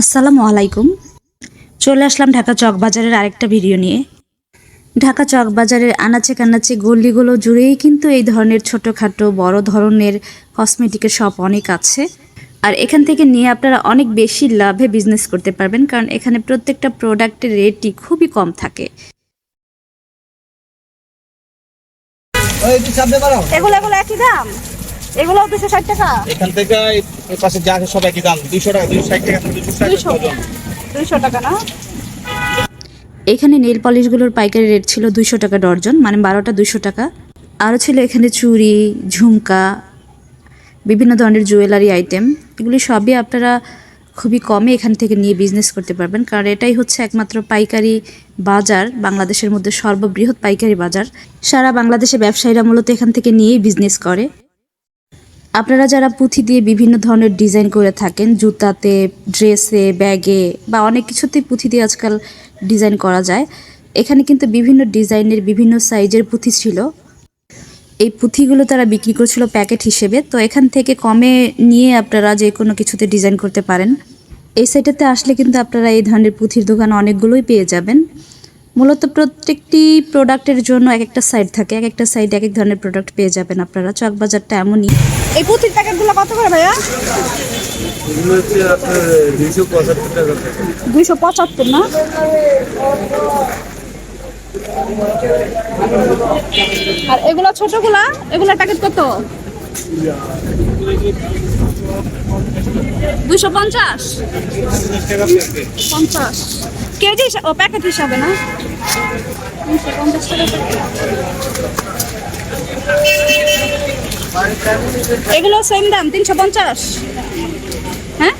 আসসালামু আলাইকুম। চলে আসলাম ঢাকা চকবাজারের আরেকটা ভিডিও নিয়ে। ঢাকা চকবাজারের আনাচে কানাচে গল্লিগুলো জুড়েই কিন্তু এই ধরনের ছোটোখাটো বড় ধরনের কসমেটিকের শপ অনেক আছে। আর এখান থেকে নিয়ে আপনারা অনেক বেশি লাভে বিজনেস করতে পারবেন কারণ এখানে প্রত্যেকটা প্রোডাক্টের রেটই খুবই কম থাকে। এগুলো এগুলো একই দাম? এগুলো দুশো ষাট টাকা? এখান থেকে এই পাশে যা আছে সব একই দাম টাকা দুইশো ষাট টাকা টাকা না? এখানে নেল পলিশগুলোর পাইকারি রেট ছিল দুইশো টাকা ডর্জন মানে বারোটা দুইশো টাকা। আরও ছিল এখানে চুড়ি ঝুমকা বিভিন্ন ধরনের জুয়েলারি আইটেম। এগুলি সবই আপনারা খুবই কমে এখান থেকে নিয়ে বিজনেস করতে পারবেন কারণ এটাই হচ্ছে একমাত্র পাইকারি বাজার বাংলাদেশের মধ্যে সর্ববৃহৎ পাইকারি বাজার। সারা বাংলাদেশে ব্যবসায়ীরা মূলত এখান থেকে নিয়েই বিজনেস করে। আপনারা যারা পুঁথি দিয়ে বিভিন্ন ধরনের ডিজাইন করে থাকেন, জুতাতে, ড্রেসে, ব্যাগে বা অনেক কিছুতেই পুঁথি দিয়ে আজকাল ডিজাইন করা যায়, এখানে কিন্তু বিভিন্ন ডিজাইনের বিভিন্ন সাইজের পুঁথি ছিল। এই পুঁথিগুলো তারা বিক্রি করছিল প্যাকেট হিসেবে, তো এখান থেকে কমে নিয়ে আপনারা যে কোনো কিছুতে ডিজাইন করতে পারেন। এই সাইডেতে আসলে কিন্তু আপনারা এই ধরনের পুঁথির দোকান অনেকগুলোই পেয়ে যাবেন। মূলত প্রত্যেকটি প্রোডাক্টের জন্য এক একটা সাইড থাকে এক একটা সাইডে এক এক ধরনের প্রোডাক্ট পেয়ে যাবেন আপনারা। চকবাজারটা এমনই। এই পুঁথির প্যাকেটগুলো কত করে ভাইয়া? এগুলো দুইশো পঁচাত্তর না? আর এগুলো ছোটগুলা? এগুলোর প্যাকেট কত? দুইশো পঞ্চাশ? পঞ্চাশ। কেজি ও প্যাকেট হিসাবে না। এগুলো সেম দাম, তিনশো পঞ্চাশ। হ্যাঁ?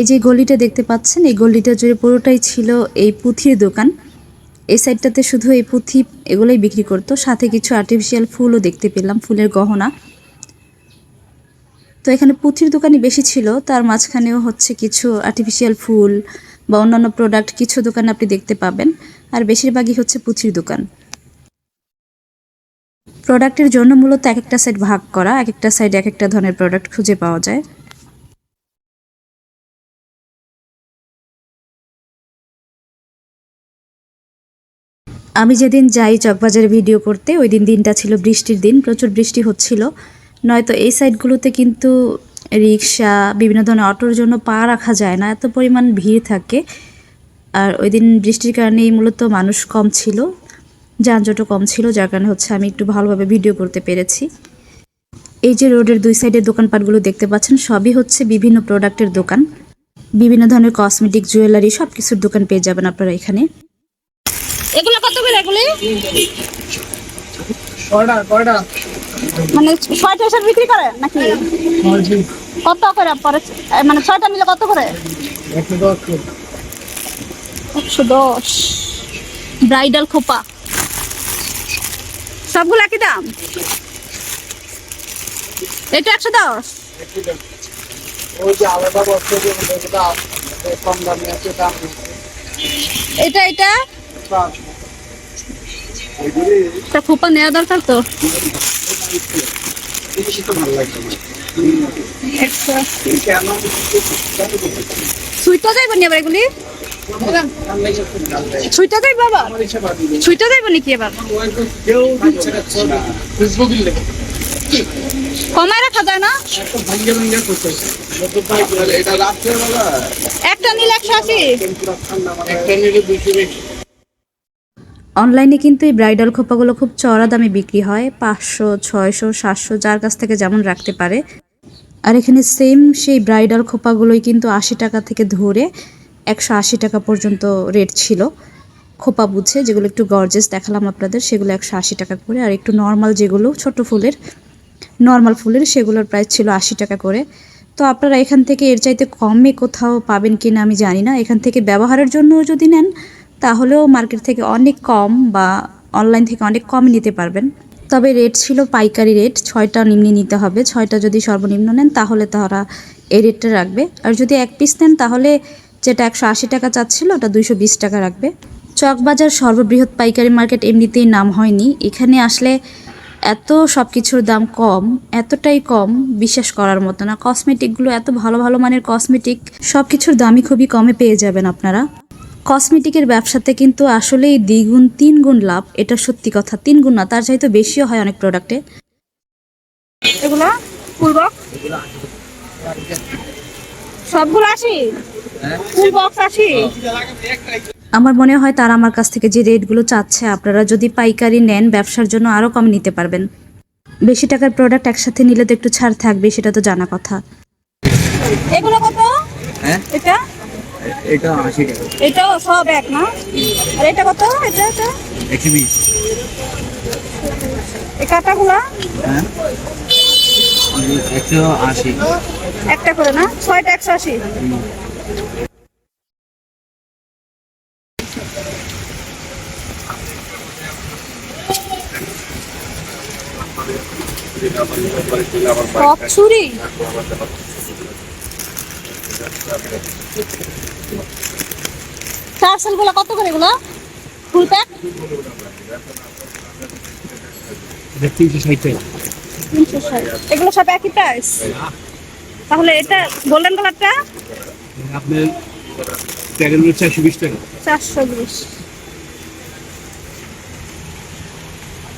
এই যে গলিটা দেখতে পাচ্ছেন, এই গলিটা জুড়ে পুরোটাই ছিল এই পুঁথির দোকান। এই সাইডটাতে শুধু এই পুঁথি এগুলোই বিক্রি করতো, সাথে কিছু আর্টিফিশিয়াল ফুলও দেখতে পেলাম, ফুলের গহনা। তো এখানে পুঁথির দোকানই বেশি ছিল। তার মাঝখানেও হচ্ছে কিছু আর্টিফিশিয়াল ফুল বা অন্যান্য প্রোডাক্ট কিছু দোকান আপনি দেখতে পাবেন। আর বেশিরভাগই হচ্ছে পুঁথির দোকান। প্রোডাক্টের জন্য মূলত এক একটা সাইড ভাগ করা, এক একটা সাইড এক একটা ধরনের প্রোডাক্ট খুঁজে পাওয়া যায়। আমি যেদিন যাই চকবাজারে ভিডিও করতে ওই দিন দিনটা ছিল বৃষ্টির দিন, প্রচুর বৃষ্টি হচ্ছিল। নয়তো এই সাইডগুলোতে কিন্তু রিক্সা বিভিন্ন ধরনের অটোর জন্য পা রাখা যায় না এত পরিমাণ ভিড় থাকে। আর ওই দিন বৃষ্টির কারণেই মূলত মানুষ কম ছিল যানজটও কম ছিল যার কারণে হচ্ছে আমি একটু ভালোভাবে ভিডিও করতে পেরেছি। এই যে রোডের দুই সাইডের দোকানপাটগুলো দেখতে পাচ্ছেন সবই হচ্ছে বিভিন্ন প্রোডাক্টের দোকান। বিভিন্ন ধরনের কসমেটিক জুয়েলারি সব কিছুর দোকান পেয়ে যাবেন আপনারা এখানে। এগুলো কত করে এগুলি? কয়টা কয়টা? মানে ছয়টা এসব বিক্রি করে নাকি? কত করে পরে? মানে ছয়টা নিলে কত করে? একশো দশ। ব্রাইডাল খোপা। সবগুলো একই দাম? এটা একশো দশ? এটা এটা? খোপা নেওয়া দরকার তো। বেশি তো ভালো লাগছে সুইটা এগুলি সুইটা যাইব নাকি এবার কমায় না? একটু নিলে একশো আশি। একটা নিলে বেশি অনলাইনে কিন্তু এই ব্রাইডাল খোপাগুলো খুব চড়া দামে বিক্রি হয়, পাঁচশো, ছয়শো, সাতশো, যার কাছ থেকে যেমন রাখতে পারে। আর এখানে সেম সেই ব্রাইডাল খোপাগুলোই কিন্তু আশি টাকা থেকে ধরে একশো আশি টাকা পর্যন্ত রেট ছিল। খোপা বুঝে যেগুলো একটু গর্জেস দেখালাম আপনাদের, সেগুলো একশো আশি টাকা করে। আর একটু নর্মাল যেগুলো, ছোট ফুলের নর্মাল ফুলের সেগুলোর প্রাইস ছিল আশি টাকা করে। তো আপনারা এখান থেকে এর চাইতে কমে কোথাও পাবেন কি না আমি জানি না। এখান থেকে ব্যবহারের জন্য যদি নেন তাহলেও মার্কেট থেকে অনেক কম বা অনলাইন থেকে অনেক কম নিতে পারবেন। তবে রেট ছিল পাইকারি রেট ছয়টা নিম্নে নিতে হবে। ছয়টা যদি সর্বনিম্ন নেন, তাহলে তারা এই রেটটা রাখবে। আর যদি এক পিস নেন, তাহলে যেটা একশো আশি টাকা চাচ্ছিল, ওটা দুইশো বিশ টাকা রাখবে। চকবাজার সর্ববৃহৎ পাইকারি মার্কেট এমনিতেই নাম হয়নি। এখানে আসলে এত সব কিছুর দাম কম, এতটাই কম বিশ্বাস করার মতো না। কসমেটিকগুলো এত ভালো ভালো মানের কসমেটিক সব কিছুর দামই খুবই কমে পেয়ে যাবেন আপনারা। কসমেটিকের ব্যবসাতে কিন্তু আসলেই দ্বিগুণ তিন গুণ লাভ এটা সত্যি কথা। তিন গুণ না তার চাইতে বেশিও হয় অনেক প্রোডাক্টে এগুলো? ফুল বক্স সবগুলো আসি? ফুল বক্স আসি? আমার মনে হয় তারা আমার কাছ থেকে যে রেটগুলো চাচ্ছে আপনারা যদি পাইকারি নেন ব্যবসার জন্য আরও কম নিতে পারবেন। বেশি টাকার প্রোডাক্ট একসাথে নিলে তো একটু ছাড় থাকবে সেটা তো জানা কথা। এগুলো কত? হ্যাঁ? এটা? এটা আশি টাকা। এটাও সব এক না? আর এটা কত? এটা এটা? একশো বিশ। এই কাটাগুলা? হ্যাঁ। একটা করে না? ছয়টা একশো আশি। টপ ছুরি? টার্সেল কত করে এগুলো? ফুল প্যাক এগুলো সব একই প্রাইস তাহলে এটা গোল্ডেন কালারটা আপনার প্যাকেট একশো বিশ টাকা। চারশো বিশ।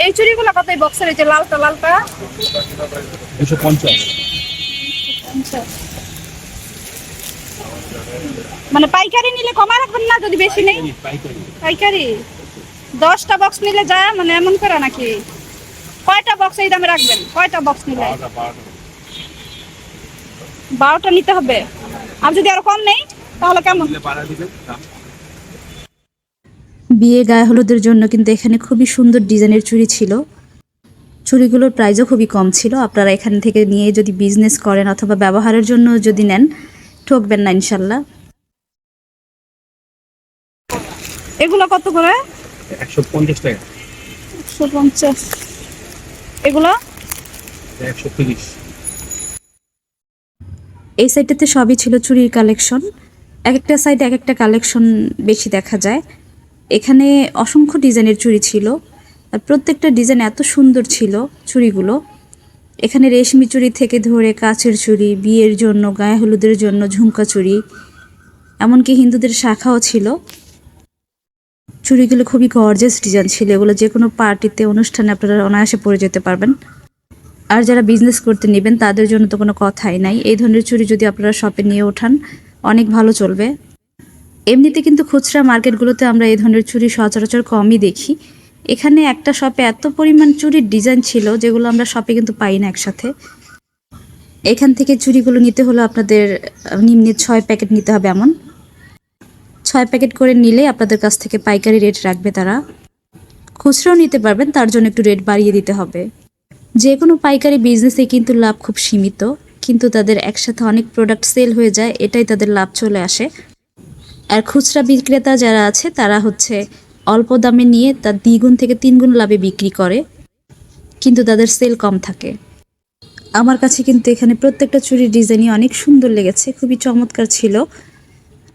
এই চুড়িগুলো কত এই বক্সের এই যে লালটা লালটা? দুশো পঞ্চাশ। আচ্ছা। মানে পাইকারি নিলে কমায় রাখবেন না যদি বেশি নেই? পাইকারি পাইকারি। দশটা বক্স নিলে যায় মানে এমন করে নাকি? কয়টা বক্স এই দামে রাখবেন? কয়টা বক্স নিলে? বারোটা নিতে হবে। আর যদি আরও কম নেই তাহলে কেমন? বিয়ে গায়ে হলুদের জন্য কিন্তু এখানে খুবই সুন্দর ডিজাইনের চুড়ি ছিল। চুড়িগুলোর প্রাইসও খুবই কম ছিল। আপনারা এখান থেকে নিয়ে যদি বিজনেস করেন অথবা ব্যবহারের জন্য যদি নেন ঠকবেন না ইনশাল্লাহ। এগুলো কত করে? একশো পঞ্চাশ টাকা। একশো পঞ্চাশ। এগুলো? একশো তিরিশ। এই সাইডটাতে সবই ছিল চুরির কালেকশন। এক একটা সাইডে এক একটা কালেকশন বেশি দেখা যায়। এখানে অসংখ্য ডিজাইনের চুড়ি ছিল। আর প্রত্যেকটা ডিজাইন এত সুন্দর ছিল চুড়িগুলো। এখানে রেশমি চুড়ি থেকে ধরে কাচের চুড়ি বিয়ের জন্য গায়ে হলুদের জন্য ঝুমকা চুড়ি এমনকি হিন্দুদের শাখাও ছিল। চুড়িগুলো খুবই গর্জেস ডিজাইন ছিল। এগুলো যে কোনো পার্টিতে অনুষ্ঠানে আপনারা অনায়াসে পরে যেতে পারবেন। আর যারা বিজনেস করতে নেবেন, তাদের জন্য তো কোনো কথাই নাই। এই ধরনের চুড়ি যদি আপনারা শপে নিয়ে ওঠান, অনেক ভালো চলবে। এমনিতে কিন্তু খুচরা মার্কেটগুলোতে আমরা এই ধরনের চুড়ি সচরাচর কমই দেখি। এখানে একটা শপে এত পরিমাণ চুড়ির ডিজাইন ছিল, যেগুলো আমরা শপে কিন্তু পাই না একসাথে। এখান থেকে চুড়িগুলো নিতে হলে আপনাদের নিম্নে ছয় প্যাকেট নিতে হবে এমন। ছয় প্যাকেট করে নিলে আপনাদের কাছ থেকে পাইকারি রেট রাখবে তারা। খুচরাও নিতে পারবেন, তার জন্য একটু রেট বাড়িয়ে দিতে হবে। যে কোনো পাইকারি বিজনেসে কিন্তু লাভ খুব সীমিত, কিন্তু তাদের একসাথে অনেক প্রোডাক্ট সেল হয়ে যায়, এটাই তাদের লাভ চলে আসে। আর খুচরা বিক্রেতা যারা আছে, তারা হচ্ছে অল্প দামে নিয়ে তার দ্বিগুণ থেকে তিনগুণ লাভে বিক্রি করে, কিন্তু তাদের সেল কম থাকে। আমার কাছে কিন্তু এখানে প্রত্যেকটা চুরির ডিজাইনই অনেক সুন্দর লেগেছে, খুবই চমৎকার ছিল।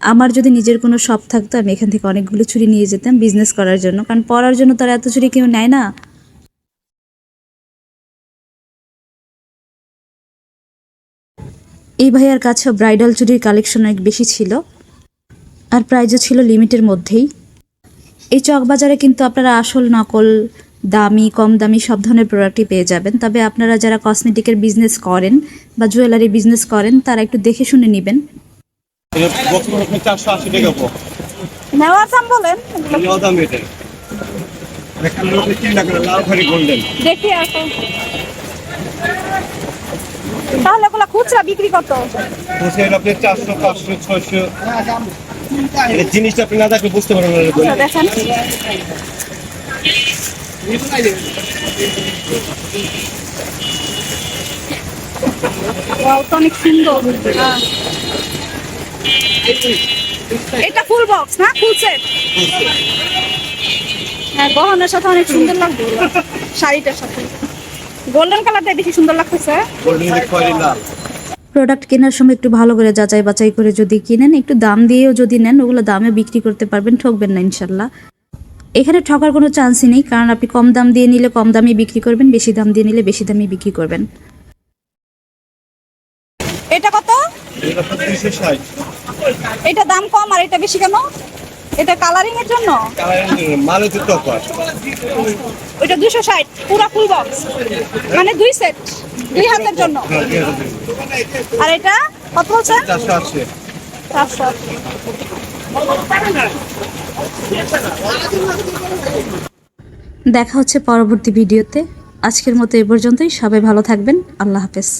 আমার যদি নিজের কোনো শপ থাকতো, আমি এখান থেকে অনেকগুলো ছুরি নিয়ে যেতাম বিজনেস করার জন্য। কারণ পড়ার জন্য তারা এত ছুরি কেউ নেয় না। এই ভাইয়ার কাছেও ব্রাইডাল চুরির কালেকশন অনেক বেশি ছিল। আর প্রাইজও ছিল লিমিটের মধ্যেই। এই চকবাজারে কিন্তু আপনারা আসল, নকল, দামি, কম দামি সব ধরনের প্রোডাক্টই পেয়ে যাবেন। তবে আপনারা যারা কসমেটিকের বিজনেস করেন বা জুয়েলারি বিজনেস করেন, তারা একটু দেখে শুনে নেবেন। বক্স আপনার চারশো আশি টাকা বক্স নেওয়ার দাম বলেন। নেওয়া দাম এটা এখানে আপনি তিন টাকা লাল খালি গোল্ডেন দেখি এখন তাহলে ওগুলো খুচরা বিক্রি কত? আপনি চারশো পাঁচশো ছয়শো। জিনিসটা আপনি না দেখলে বুঝতে পারবেন না। দেখেন। অনেক সুন্দর। এটা ফুল বক্স না? ফুল সেট হ্যাঁ গহনার সাথে অনেক সুন্দর লাগবে শাড়িটার সাথে। গোল্ডেন কালারটা বেশি সুন্দর লাগতেছে। গোল্ডেন খয়েরি লাল। প্রোডাক্ট কেনার সময় একটু ভালো করে যাচাই বাছাই করে যদি কিনেন একটু দাম দিয়েও যদি নেন ওগুলো দামে বিক্রি করতে পারবেন ঠকবেন না ইনশাল্লাহ। এখানে ঠকার কোনো চান্সই নেই কারণ আপনি কম দাম দিয়ে নিলে কম দামে বিক্রি করবেন বেশি দাম দিয়ে নিলে বেশি দামে বিক্রি করবেন। এটা কত? এটা দাম কম আর এটা বেশি কেন? এটা কালারিং এর জন্য? ওইটা দুশো ষাট পুরো ফুল বক্স মানে দুই সেট দুই হাতের জন্য। আর এটা কত বলছেন? চারশো। দেখা হচ্ছে পরবর্তী ভিডিওতে। আজকের মতো এ পর্যন্তই। সবাই ভালো থাকবেন। আল্লাহ হাফেজ।